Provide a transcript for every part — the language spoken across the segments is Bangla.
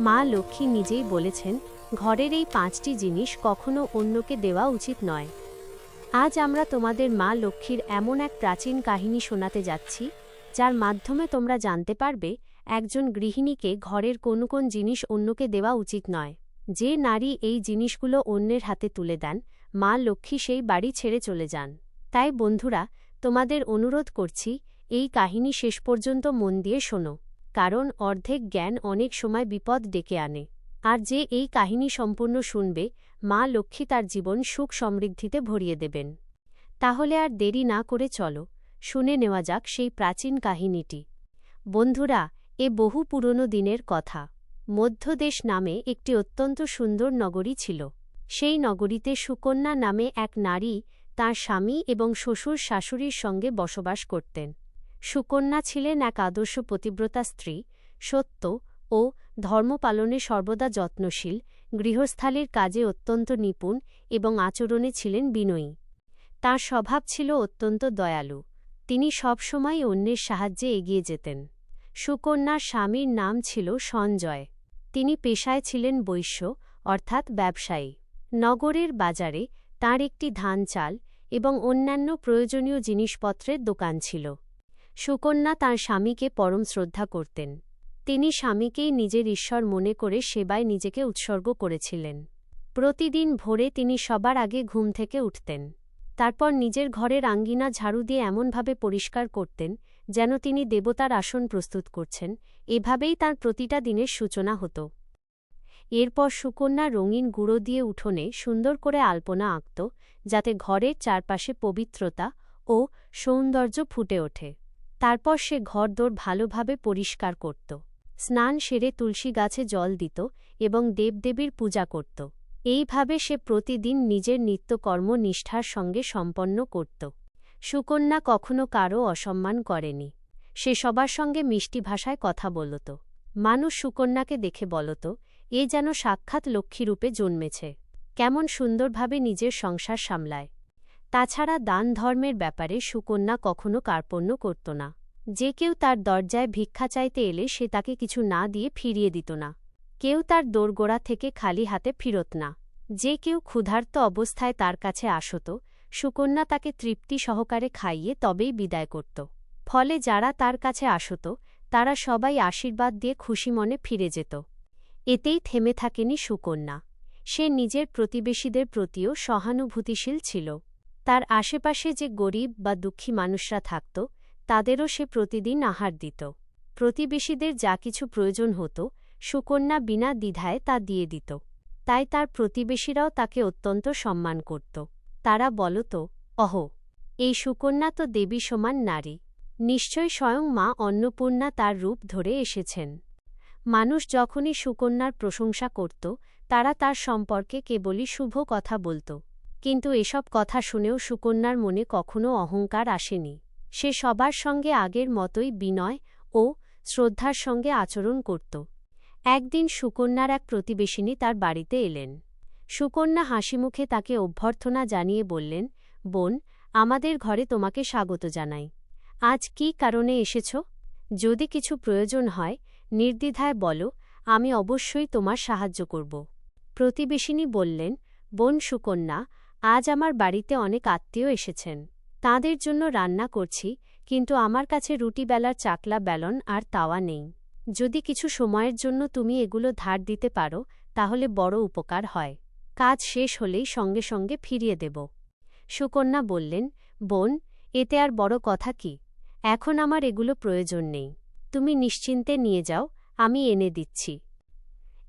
মা লক্ষ্মী নিজেই বলেছেন, ঘরের এই পাঁচটি জিনিস কখনো অন্যকে দেওয়া উচিত নয়। আজ আমরা তোমাদের মা লক্ষ্মীর এমন এক প্রাচীন কাহিনী শোনাতে যাচ্ছি, যার মাধ্যমে তোমরা জানতে পারবে, একজন গৃহিণীকে ঘরের কোন কোন জিনিস অন্যকে দেওয়া উচিত নয়। যে নারী এই জিনিসগুলো অন্যের হাতে তুলে দেন, মা লক্ষ্মী সেই বাড়ি ছেড়ে চলে যান। তাই বন্ধুরা, তোমাদের অনুরোধ করছি, এই কাহিনী শেষ পর্যন্ত মন দিয়ে শোনো। কারণ অর্ধেক জ্ঞান অনেক সময় বিপদ ডেকে আনে। আর যে এই কাহিনী সম্পূর্ণ শুনবে, মা লক্ষ্মী তার জীবন সুখ সমৃদ্ধিতে ভরিয়ে দেবেন। তাহলে আর দেরি না করে চলো, শুনে নেওয়া যাক সেই প্রাচীন কাহিনীটি। বন্ধুরা, এ বহু পুরনো দিনের কথা। মধ্যদেশ নামে একটি অত্যন্ত সুন্দর নগরী ছিল। সেই নগরীতে সুকন্যা নামে এক নারী তার স্বামী এবং শ্বশুর শাশুড়ির সঙ্গে বসবাস করতেন। সুকন্যা ছিলেন এক আদর্শ পতিব্রতা স্ত্রী, সত্য ও ধর্মপালনে সর্বদা যত্নশীল, গৃহস্থালির কাজে অত্যন্ত নিপুণ এবং আচরণে ছিলেন বিনয়ী। তার স্বভাব ছিল অত্যন্ত দয়ালু। তিনি সবসময় অন্যের সাহায্যে এগিয়ে যেতেন। সুকন্যার স্বামীর নাম ছিল সঞ্জয়। তিনি পেশায় ছিলেন বৈশ্য, অর্থাৎ ব্যবসায়ী। নগরের বাজারে তার একটি ধান চাল এবং অন্যান্য প্রয়োজনীয় জিনিসপত্রের দোকান ছিল। সুকন্যা তার স্বামীকে পরম শ্রদ্ধা করতেন। তিনি স্বামীকেই নিজের ঈশ্বর মনে করে সেবায় নিজেকে উৎসর্গ করেছিলেন। প্রতিদিন ভোরে তিনি সবার আগে ঘুম থেকে উঠতেন। তারপর নিজের ঘরের আঙ্গিনা ঝাড়ু দিয়ে এমনভাবে পরিষ্কার করতেন যেন তিনি দেবতার আসন প্রস্তুত করছেন, এভাবেই তার প্রতিটা দিনের সূচনা হতো। এরপর সুকন্যা রঙিন গুঁড়ো দিয়ে উঠোনে সুন্দর করে আলপনা আঁকত, যাতে ঘরের চারপাশে পবিত্রতা ও সৌন্দর্য ফুটে ওঠে। তারপর সে ঘরদোর ভালোভাবে পরিষ্কার করত। স্নান সেরে তুলসী গাছে জল দিত এবং দেবদেবীর পূজা করত। এইভাবে সে প্রতিদিন নিজের নিত্যকর্ম নিষ্ঠার সঙ্গে সম্পন্ন করত। সুকন্যা কখনো কারও অসম্মান করেনি। সে সবার সঙ্গে মিষ্টি ভাষায় কথা বলত। মানুষ সুকন্যাকে দেখে বলত, এ যেন সাক্ষাৎ লক্ষ্মীরূপে জন্মেছে। কেমন সুন্দরভাবে নিজের সংসার সামলায়। তাছাড়া দান ধর্মের ব্যাপারে সুকন্যা কখনো কার্পণ্য করত না। যে কেউ তার দরজায় ভিক্ষা চাইতে এলে সে তাকে কিছু না দিয়ে ফিরিয়ে দিত না। কেউ তার দোরগোড়া থেকে খালি হাতে ফিরত না। যে কেউ ক্ষুধার্ত অবস্থায় তার কাছে আসত, সুকন্যা তাকে তৃপ্তি সহকারে খাইয়ে তবেই বিদায় করত। ফলে যারা তার কাছে আসত, তারা সবাই আশীর্বাদ দিয়ে খুশি মনে ফিরে যেত। এতেই থেমে থাকেনি সুকন্যা। সে নিজের প্রতিবেশীদের প্রতিও সহানুভূতিশীল ছিল। তার আশেপাশে যে গরিব বা দুঃখী মানুষরা থাকত, তাদেরও সে প্রতিদিন আহার দিত। প্রতিবেশীদের যা কিছু প্রয়োজন হতো, সুকন্যা বিনা দ্বিধায় তা দিয়ে দিত। তাই তার প্রতিবেশীরাও তাকে অত্যন্ত সম্মান করত। তারা বলত, অহ, এই সুকন্যা তো দেবী সমান নারী। নিশ্চয় স্বয়ং মা অন্নপূর্ণা তার রূপ ধরে এসেছেন। মানুষ যখনই সুকন্যার প্রশংসা করত, তারা তার সম্পর্কে কেবলই শুভ কথা বলত। কিন্তু এসব কথা শুনেও সুকন্যার মনে কখনো অহংকার আসেনি। সে সবার সঙ্গে আগের মতোই বিনয় ও শ্রদ্ধার সঙ্গে আচরণ করত। একদিন সুকন্যার এক প্রতিবেশিনী তার বাড়িতে এলেন। সুকন্যা হাসিমুখে তাকে অভ্যর্থনা জানিয়ে বললেন, বোন, আমাদের ঘরে তোমাকে স্বাগত জানাই। আজ কি কারণে এসেছ? যদি কিছু প্রয়োজন হয়, নির্দ্বিধায় বলো, আমি অবশ্যই তোমার সাহায্য করব। প্রতিবেশিনী বললেন, বোন সুকন্যা আজ আমার বাড়িতে অনেক আত্মীয় এসেছেন। তাঁদের জন্য রান্না করছি, কিন্তু আমার কাছে রুটি বেলার চাকলা বেলন আর তাওয়া নেই। যদি কিছু সময়ের জন্য তুমি এগুলো ধার দিতে পারো, তাহলে বড় উপকার হয়। কাজ শেষ হলেই সঙ্গে সঙ্গে ফিরিয়ে দেব। সুকন্যা বললেন, বোন, এতে আর বড় কথা কি? এখন আমার এগুলো প্রয়োজন নেই। তুমি নিশ্চিন্তে নিয়ে যাও, আমি এনে দিচ্ছি।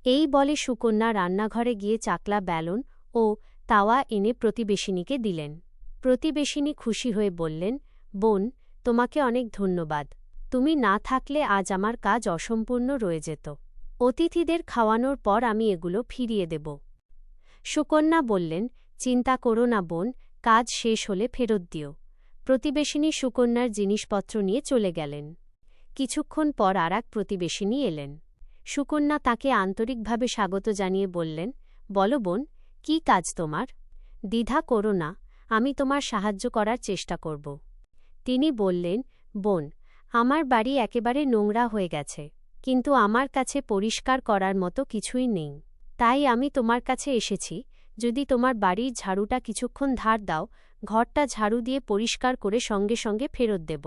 এই বলে সুকন্যা রান্নাঘরে গিয়ে চাকলা বেলন ও তাওয়া এনে প্রতিবেশিনীকে দিলেন। প্রতিবেশিনী খুশি হয়ে বললেন, বোন, তোমাকে অনেক ধন্যবাদ। তুমি না থাকলে আজ আমার কাজ অসম্পূর্ণ রয়ে যেত। অতিথিদের খাওয়ানোর পর আমি এগুলো ফিরিয়ে দেব সুকন্যা বললেন, চিন্তা করো না বোন, কাজ শেষ হলে ফেরত দিও প্রতিবেশিনী সুকন্যার জিনিসপত্র নিয়ে চলে গেলেন। কিছুক্ষণ পর আর এক প্রতিবেশিনী এলেন। সুকন্যা তাকে আন্তরিকভাবে স্বাগত জানিয়ে বললেন, বলো বোন কি কাজ তোমার? দ্বিধা করো না, আমি তোমার সাহায্য করার চেষ্টা করব। তিনি বললেন, বোন, আমার বাড়ি একেবারে নোংরা হয়ে গেছে, কিন্তু আমার কাছে পরিষ্কার করার মতো কিছুই নেই। তাই আমি তোমার কাছে এসেছি, যদি তোমার বাড়ির ঝাড়ুটা কিছুক্ষণ ধার দাও, ঘরটা ঝাড়ু দিয়ে পরিষ্কার করে সঙ্গে সঙ্গে ফেরত দেব।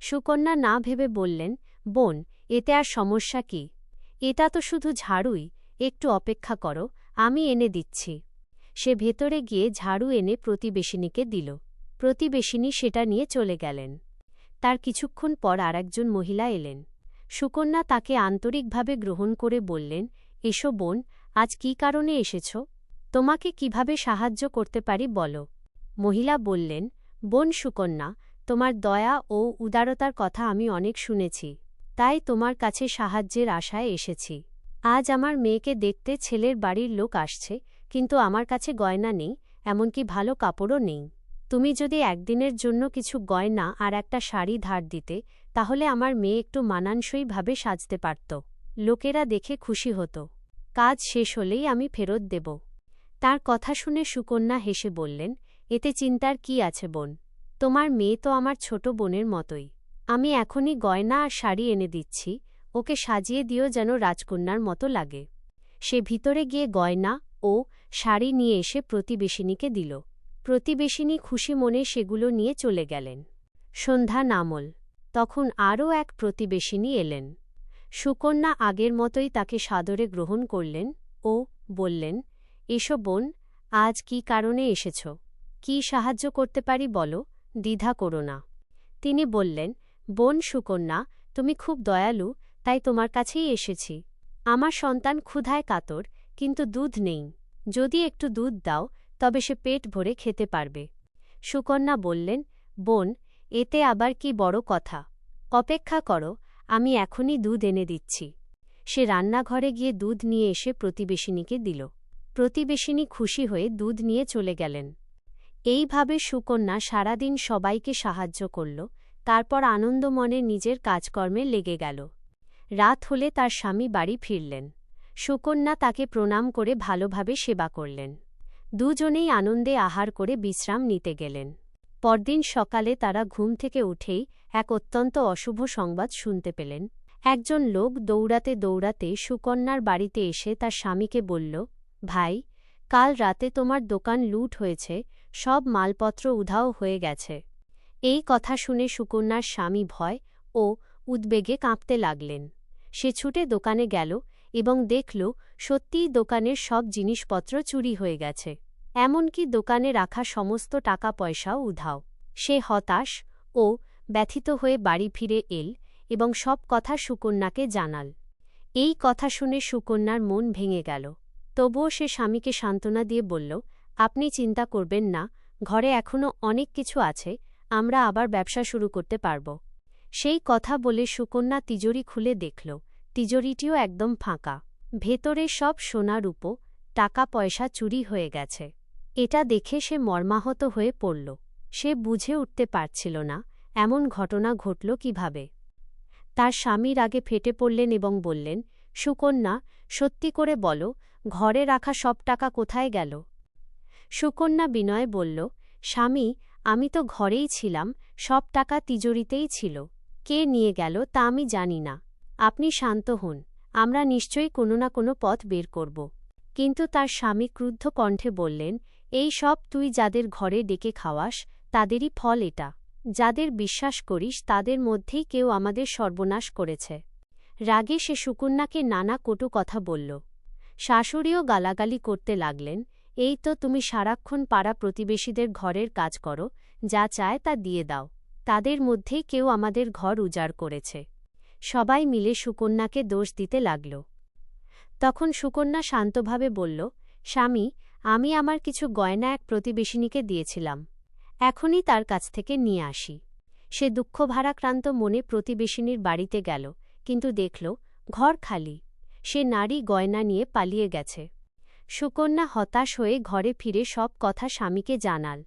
সুকন্যা না ভেবে বললেন, বোন, এতে আর সমস্যা কি? এটা তো শুধু ঝাড়ুই, একটু অপেক্ষা করো আমি এনে দিচ্ছি। সে ভেতরে গিয়ে ঝাড়ু এনে প্রতিবেশিনীকে দিল। প্রতিবেশিনী সেটা নিয়ে চলে গেলেন। তার কিছুক্ষণ পর আরেকজন মহিলা এলেন। সুকন্যা তাকে আন্তরিকভাবে গ্রহণ করে বললেন, এসো বোন, আজ কী কারণে এসেছ? তোমাকে কীভাবে সাহায্য করতে পারি বলো? মহিলা বললেন, বোন সুকন্যা, তোমার দয়া ও উদারতার কথা আমি অনেক শুনেছি। তাই তোমার কাছে সাহায্যের আশায় এসেছি। আজ আমার মেয়েকে দেখতে ছেলের বাড়ির লোক আসছে, কিন্তু আমার কাছে গয়না নেই, এমনকি ভালো কাপড়ও নেই। তুমি যদি একদিনের জন্য কিছু গয়না আর একটা শাড়ি ধার দিতে, তাহলে আমার মেয়ে একটু মানানসইভাবে সাজতে পারত। লোকেরা দেখে খুশি হতো। কাজ শেষ হলেই আমি ফেরত দেব। তার কথা শুনে সুকন্যা হেসে বললেন, এতে চিন্তার কি আছে বোন? তোমার মেয়ে তো আমার ছোট বোনের মতোই। আমি এখনই গয়না আর শাড়ি এনে দিচ্ছি ওকে সাজিয়ে দিও যেন রাজকন্যার মতো লাগে। সে ভিতরে গিয়ে গয়না ও শাড়ি নিয়ে এসে প্রতিবেশিনীকে দিল। প্রতিবেশিনী খুশি মনে সেগুলো নিয়ে চলে গেলেন। সন্ধ্যা নামল। তখন আরও এক প্রতিবেশিনী এলেন। সুকন্যা আগের মতোই তাকে সাদরে গ্রহণ করলেন ও বললেন, এসো বোন, আজ কি কারণে এসেছ? কি সাহায্য করতে পারি বলো, দ্বিধা করো না। তিনি বললেন, বোন সুকন্যা, তুমি খুব দয়ালু তাই তোমার কাছেই এসেছি। আমার সন্তান ক্ষুধায় কাতর, কিন্তু দুধ নেই। যদি একটু দুধ দাও, তবে সে পেট ভরে খেতে পারবে। সুকন্যা বললেন, বোন, এতে আবার কি বড় কথা? অপেক্ষা করো, আমি এখনই দুধ এনে দিচ্ছি। সে রান্নাঘরে গিয়ে দুধ নিয়ে এসে প্রতিবেশিনীকে দিল। প্রতিবেশিনী খুশি হয়ে দুধ নিয়ে চলে গেলেন। এইভাবে সুকন্যা সারাদিন সবাইকে সাহায্য করল, তারপর আনন্দমনে নিজের কাজকর্মে লেগে গেল। রাত হলে তার স্বামী বাড়ি ফিরলেন। সুকন্যা তাকে প্রণাম করে ভালোভাবে সেবা করলেন। দুজনেই আনন্দে আহার করে বিশ্রাম নিতে গেলেন। পরদিন সকালে তারা ঘুম থেকে উঠেই এক অত্যন্ত অশুভ সংবাদ শুনতে পেলেন। একজন লোক দৌড়াতে দৌড়াতে সুকন্যার বাড়িতে এসে তার স্বামীকে বলল, ভাই, কাল রাতে তোমার দোকান লুট হয়েছে, সব মালপত্র উধাও হয়ে গেছে। এই কথা শুনে সুকন্যার স্বামী ভয় ও উদ্বেগে কাঁপতে লাগলেন। সে ছুটে দোকানে গেল এবং দেখল সত্যিই দোকানের সব জিনিসপত্র চুরি হয়ে গেছে। এমনকি দোকানে রাখা সমস্ত টাকা পয়সাও উধাও। সে হতাশ ও ব্যথিত হয়ে বাড়ি ফিরে এল এবং সব কথা সুকন্যাকে জানাল। এই কথা শুনে সুকন্যার মন ভেঙে গেল। তবুও সে স্বামীকে সান্ত্বনা দিয়ে বলল, আপনি চিন্তা করবেন না, ঘরে এখনও অনেক কিছু আছে, আমরা আবার ব্যবসা শুরু করতে পারব। সেই কথা বলে সুকন্যা তিজোরি খুলে দেখল। তিজোরিটিও একদম ফাঁকা। ভেতরে সব সোনা রূপো টাকা পয়সা চুরি হয়ে গেছে। এটা দেখে সে মর্মাহত হয়ে পড়ল। সে বুঝে উঠতে পারছিল না, এমন ঘটনা ঘটল কীভাবে। তার স্বামীর আগে ফেটে পড়লেন এবং বললেন, সুকন্যা, সত্যি করে বলো, ঘরে রাখা সব টাকা কোথায় গেল? সুকন্যা বিনয় বলল, স্বামী, আমি তো ঘরেই ছিলাম, সব টাকা তিজোরিতেই ছিল। কে নিয়ে গেল তা আমি জানি না। আপনি শান্ত হন, আমরা নিশ্চয়ই কোনো না কোনো পথ বের করব। কিন্তু তার স্বামী ক্রুদ্ধ কণ্ঠে বললেন, এই সব তুই যাদের ঘরে ডেকে খাওয়াস, তাদেরই ফল এটা। যাদের বিশ্বাস করিস, তাদের মধ্যেই কেউ আমাদের সর্বনাশ করেছে। রাগে সে সুকন্যাকে নানা কটু কথা বলল। শাশুড়িও গালাগালি করতে লাগলেন, এই তো তুমি সারাক্ষণ পাড়া প্রতিবেশীদের ঘরের কাজ করো, যা চায় তা দিয়ে দাও। তাদের মধ্যেই কেউ আমাদের ঘর উজাড় করেছে। সবাই মিলে সুকন্যাকে দোষ দিতে লাগল। তখন সুকন্যা শান্তভাবে বলল, স্বামী, আমি আমার কিছু গয়না এক প্রতিবেশিনীকে দিয়েছিলাম। এখনই তার কাছ থেকে নিয়ে আসি। সে দুঃখভারাক্রান্ত মনে প্রতিবেশিনীর বাড়িতে গেল, কিন্তু দেখল, ঘর খালি। সে নারী গয়না নিয়ে পালিয়ে গেছে। সুকন্যা হতাশ হয়ে ঘরে ফিরে সব কথা স্বামীকে জানাল।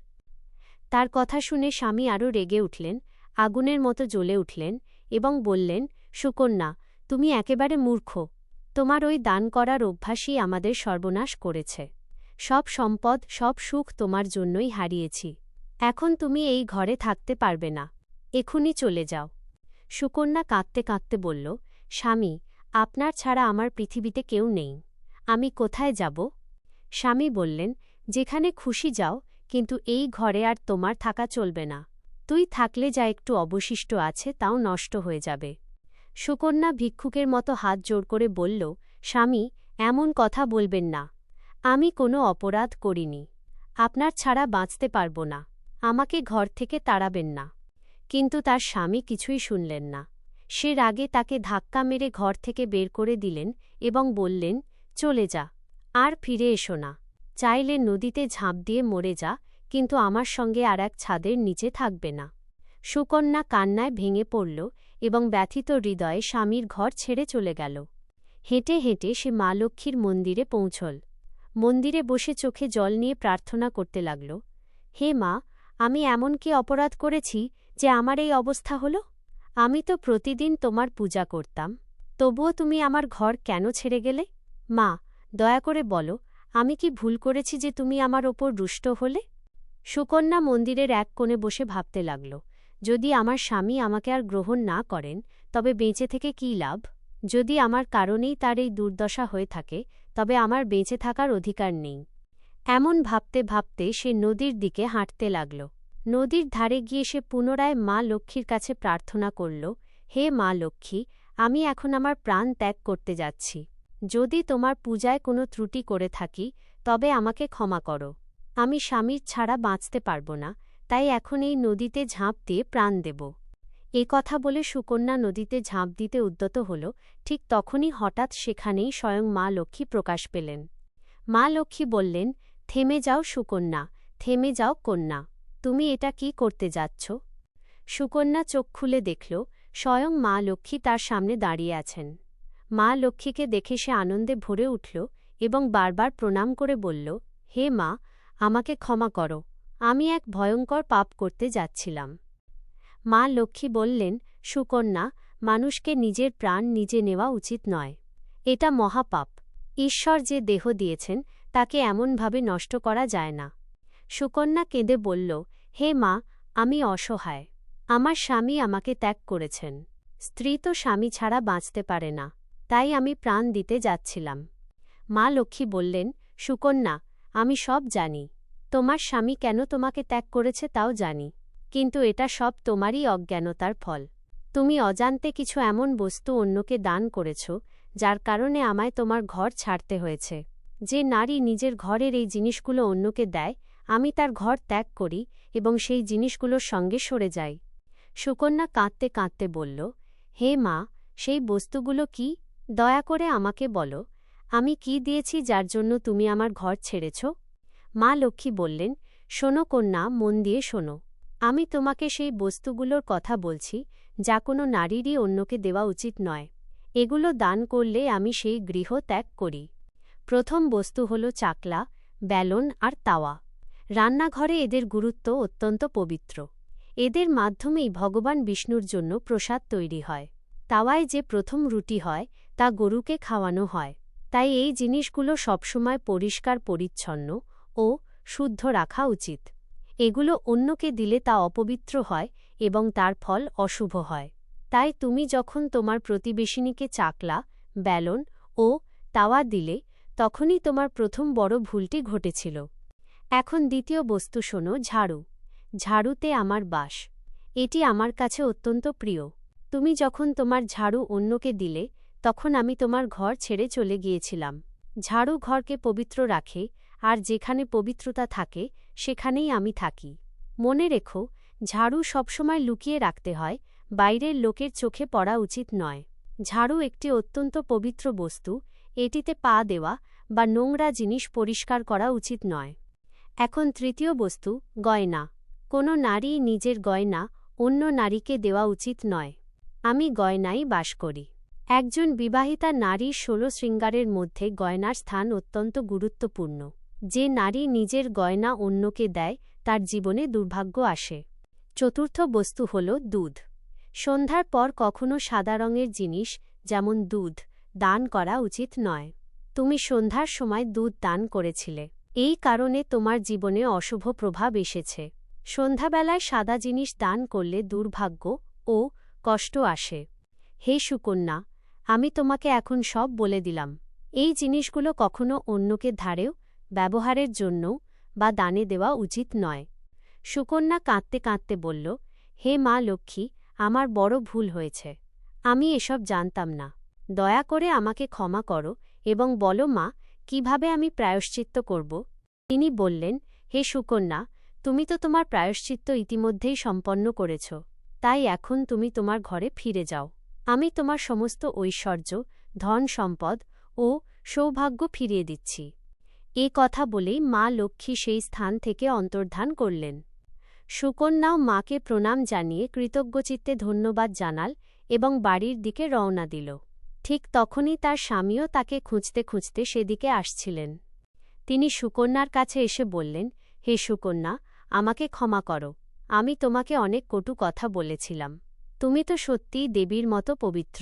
তার কথা শুনে স্বামী আরও রেগে উঠলেন, আগুনের মতো জ্বলে উঠলেন এবং বললেন, সুকন্যা, তুমি একেবারে মূর্খ। তোমার ওই দান করার অভ্যাসই আমাদের সর্বনাশ করেছে। সব সম্পদ, সব সুখ তোমার জন্যই হারিয়েছি। এখন তুমি এই ঘরে থাকতে পারবে না। এখুনি চলে যাও। সুকন্যা কাঁদতে কাঁদতে বলল, স্বামী, আপনার ছাড়া আমার পৃথিবীতে কেউ নেই। আমি কোথায় যাব? স্বামী বললেন, যেখানে খুশি যাও কিন্তু এই ঘরে আর তোমার থাকা চলবে না। তুই থাকলে যা একটু অবশিষ্ট আছে তাও নষ্ট হয়ে যাবে। সুকন্যা ভিক্ষুকের মতো হাত জোর করে বলল, স্বামী, এমন কথা বলবেন না। আমি কোনো অপরাধ করিনি। আপনার ছাড়া বাঁচতে পারব না। আমাকে ঘর থেকে তাড়াবেন না কিন্তু তার স্বামী কিছুই শুনলেন না। সে রাগে তাকে ধাক্কা মেরে ঘর থেকে বের করে দিলেন এবং বললেন, চলে যা, আর ফিরে এসো না। চাইলে নদীতে ঝাঁপ দিয়ে মরে যা, কিন্তু আমার সঙ্গে আর এক ছাদের নিচে থাকবে না। সুকন্যা কান্নায় ভেঙে পড়ল এবং ব্যথিত হৃদয়ে স্বামীর ঘর ছেড়ে চলে গেল। হেঁটে হেঁটে সে মা লক্ষ্মীর মন্দিরে পৌঁছল। মন্দিরে বসে চোখে জল নিয়ে প্রার্থনা করতে লাগল, হে মা, আমি এমন কি অপরাধ করেছি যে আমার এই অবস্থা হল? আমি তো প্রতিদিন তোমার পূজা করতাম, তবুও তুমি আমার ঘর কেন ছেড়ে গেলে? মা, দয়া করে বলো আমি কি ভুল করেছি যে তুমি আমার ওপর রুষ্ট হলে? সুকন্যা মন্দিরের এক কোণে বসে ভাবতে লাগল, যদি আমার স্বামী আমাকে আর গ্রহণ না করেন, তবে বেঁচে থেকে কী লাভ? যদি আমার কারণেই তার এই দুর্দশা হয়ে থাকে, তবে আমার বেঁচে থাকার অধিকার নেই। এমন ভাবতে ভাবতে সে নদীর দিকে হাঁটতে লাগল। নদীর ধারে গিয়ে সে পুনরায় মা লক্ষ্মীর কাছে প্রার্থনা করল, হে মা লক্ষ্মী, আমি এখন আমার প্রাণ ত্যাগ করতে যাচ্ছি। যদি তোমার পূজায় কোনো ত্রুটি করে থাকি, তবে আমাকে ক্ষমা করো। আমি স্বামীর ছাড়া বাঁচতে পারব না, তাই এখন এই নদীতে ঝাঁপ দিয়ে প্রাণ দেব। এ কথা বলে সুকন্যা নদীতে ঝাঁপ দিতে উদ্যত হল, ঠিক তখনই হঠাৎ সেখানেই স্বয়ং মা লক্ষ্মী প্রকাশ পেলেন। মা লক্ষ্মী বললেন, থেমে যাও সুকন্যা, থেমে যাও কন্যা, তুমি এটা কি করতে যাচ্ছ? সুকন্যা চোখ খুলে দেখল, স্বয়ং মা লক্ষ্মী তার সামনে দাঁড়িয়ে আছেন। মা লক্ষ্মীকে দেখে সে আনন্দে ভরে উঠল এবং বারবার প্রণাম করে বলল, হে মা, আমাকে ক্ষমা করো। আমি এক ভয়ঙ্কর পাপ করতে যাচ্ছিলাম মা লক্ষ্মী বললেন, সুকন্যা, মানুষকে নিজের প্রাণ নিজে নেওয়া উচিত নয়। এটা মহাপাপ। ঈশ্বর যে দেহ দিয়েছেন, তাকে এমনভাবে নষ্ট করা যায় না সুকন্যা কেঁদে বলল, হে মা, আমি অসহায়। আমার স্বামী আমাকে ত্যাগ করেছেন। স্ত্রী তো স্বামী ছাড়া বাঁচতে পারে না। তাই আমি প্রাণ দিতে যাচ্ছিলাম। মা লক্ষ্মী বললেন, সুকন্যা, আমি সব জানি। তোমার স্বামী কেন তোমাকে ত্যাগ করেছে তাও জানি। কিন্তু এটা সব তোমারই অজ্ঞানতার ফল। তুমি অজান্তে কিছু এমন বস্তু অন্যকে দান করেছ, যার কারণে আমায় তোমার ঘর ছাড়তে হয়েছে। যে নারী নিজের ঘরের এই জিনিসগুলো অন্যকে দেয়, আমি তার ঘর ত্যাগ করি এবং সেই জিনিসগুলোর সঙ্গে সরে যাই। সুকন্যা কাঁদতে কাঁদতে বলল, হে মা, সেই বস্তুগুলো কি? দয়া করে আমাকে বলো, আমি কি দিয়েছি যার জন্য তুমি আমার ঘর ছেড়েছ? মা লক্ষ্মী বললেন, শোনো কন্যা, মন দিয়ে শোনো। আমি তোমাকে সেই বস্তুগুলোর কথা বলছি, যা কোনো নারীরই অন্যকে দেওয়া উচিত নয়। এগুলো দান করলে আমি সেই গৃহ ত্যাগ করি। প্রথম বস্তু হল চাকলা, ব্যালন আর তাওয়া। রান্নাঘরে এদের গুরুত্ব অত্যন্ত পবিত্র। এদের মাধ্যমেই ভগবান বিষ্ণুর জন্য প্রসাদ তৈরি হয়। তাওয়ায় যে প্রথম রুটি হয় তা গরুকে খাওয়ানো হয়। তাই এই জিনিসগুলো সবসময় পরিষ্কার, পরিচ্ছন্ন ও শুদ্ধ রাখা উচিত। এগুলো অন্যকে দিলে তা অপবিত্র হয় এবং তার ফল অশুভ হয়। তাই তুমি যখন তোমার প্রতিবেশিনীকে চাকলা, ব্যালন ও তাওয়া দিলে, তখনই তোমার প্রথম বড় ভুলটি ঘটেছিল। এখন দ্বিতীয় বস্তু শোনো, ঝাড়ু। ঝাড়ুতে আমার বাস। এটি আমার কাছে অত্যন্ত প্রিয়। তুমি যখন তোমার ঝাড়ু অন্যকে দিলে তখন আমি তোমার ঘর ছেড়ে চলে গিয়েছিলাম। ঝাড়ু ঘরকে পবিত্র রাখে, আর যেখানে পবিত্রতা থাকে, সেখানেই আমি থাকি। মনে রেখো, ঝাড়ু সবসময় লুকিয়ে রাখতে হয়, বাইরের লোকের চোখে পড়া উচিত নয়। ঝাড়ু একটি অত্যন্ত পবিত্র বস্তু, এটিতে পা দেওয়া বা নোংরা জিনিস পরিষ্কার করা উচিত নয়। এখন তৃতীয় বস্তু, গয়না। কোনো নারী নিজের গয়না অন্য নারীকে দেওয়া উচিত নয়। আমি গয়নাই বাস করি। একজন বিবাহিতা নারীর ষোলো শৃঙ্গারের মধ্যে গয়নার স্থান অত্যন্ত গুরুত্বপূর্ণ। যে নারী নিজের গয়না অন্যকে দেয়, তার জীবনে দুর্ভাগ্য আসে। চতুর্থ বস্তু হল দুধ। সন্ধ্যার পর কখনো সাদা রঙের জিনিস, যেমন দুধ, দান করা উচিত নয়। তুমি সন্ধ্যার সময় দুধ দান করেছিলে। এই কারণে তোমার জীবনে অশুভ প্রভাব এসেছে। সন্ধ্যাবেলায় সাদা জিনিস দান করলে দুর্ভাগ্য ও কষ্ট আসে। হে সুকন্যা আমি তোমাকে এখন সব বলে দিলাম। এই জিনিসগুলো কখনো অন্যকে ধারেও, ব্যবহারের জন্য বা দানে দেওয়া উচিত নয়। সুকন্যা কাঁদতে কাঁদতে বলল, হে মা লক্ষ্মী, আমার বড় ভুল হয়েছে। আমি এসব জানতাম না। দয়া করে আমাকে ক্ষমা করো এবং বলো মা, কীভাবে আমি প্রায়শ্চিত্ত করব? তিনি বললেন, হে সুকন্যা, তুমি তো তোমার প্রায়শ্চিত্ত ইতিমধ্যেই সম্পন্ন করেছ। তাই এখন তুমি তোমার ঘরে ফিরে যাও। আমি তোমার সমস্ত ঐশ্বর্য, ধন সম্পদ ও সৌভাগ্য ফিরিয়ে দিচ্ছি। এ কথা বলেই মা লক্ষ্মী সেই স্থান থেকে অন্তর্ধান করলেন। সুকন্যাও মাকে প্রণাম জানিয়ে কৃতজ্ঞচিত্তে ধন্যবাদ জানাল এবং বাড়ির দিকে রওনা দিল। ঠিক তখনই তার স্বামীও তাকে খুঁজতে খুঁজতে সেদিকে আসছিলেন। তিনি সুকন্যার কাছে এসে বললেন, হে সুকন্যা, আমাকে ক্ষমা করো। আমি তোমাকে অনেক কটু কথা বলেছিলাম। তুমি তো সত্যিই দেবীর মতো পবিত্র।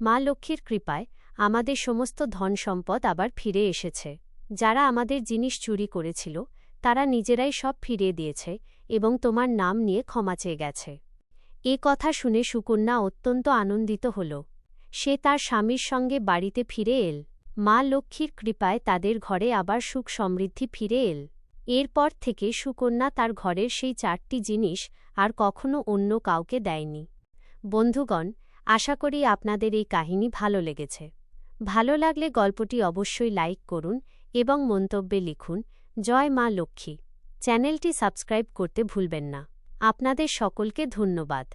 মা লক্ষ্মীর কৃপায় আমাদের সমস্ত ধন সম্পদ আবার ফিরে এসেছে। যারা আমাদের জিনিস চুরি করেছিল, তারা নিজেরাই সব ফিরিয়ে দিয়েছে এবং তোমার নাম নিয়ে ক্ষমা চেয়ে গেছে। এ কথা শুনে সুকন্যা অত্যন্ত আনন্দিত হল। সে তার স্বামীর সঙ্গে বাড়িতে ফিরে এল। মা লক্ষ্মীর কৃপায় তাদের ঘরে আবার সুখ সমৃদ্ধি ফিরে এল। এরপর থেকে সুকন্যা তার ঘরের সেই চারটি জিনিস আর কখনো অন্য কাউকে দেয়নি। বন্ধুগণ, আশা করি আপনাদের এই কাহিনী ভালো লেগেছে। ভালো লাগলে গল্পটি অবশ্যই লাইক করুন এবং মন্তব্যে লিখুন, জয় মা লক্ষ্মী। চ্যানেলটি সাবস্ক্রাইব করতে ভুলবেন না। আপনাদের সকলকে ধন্যবাদ।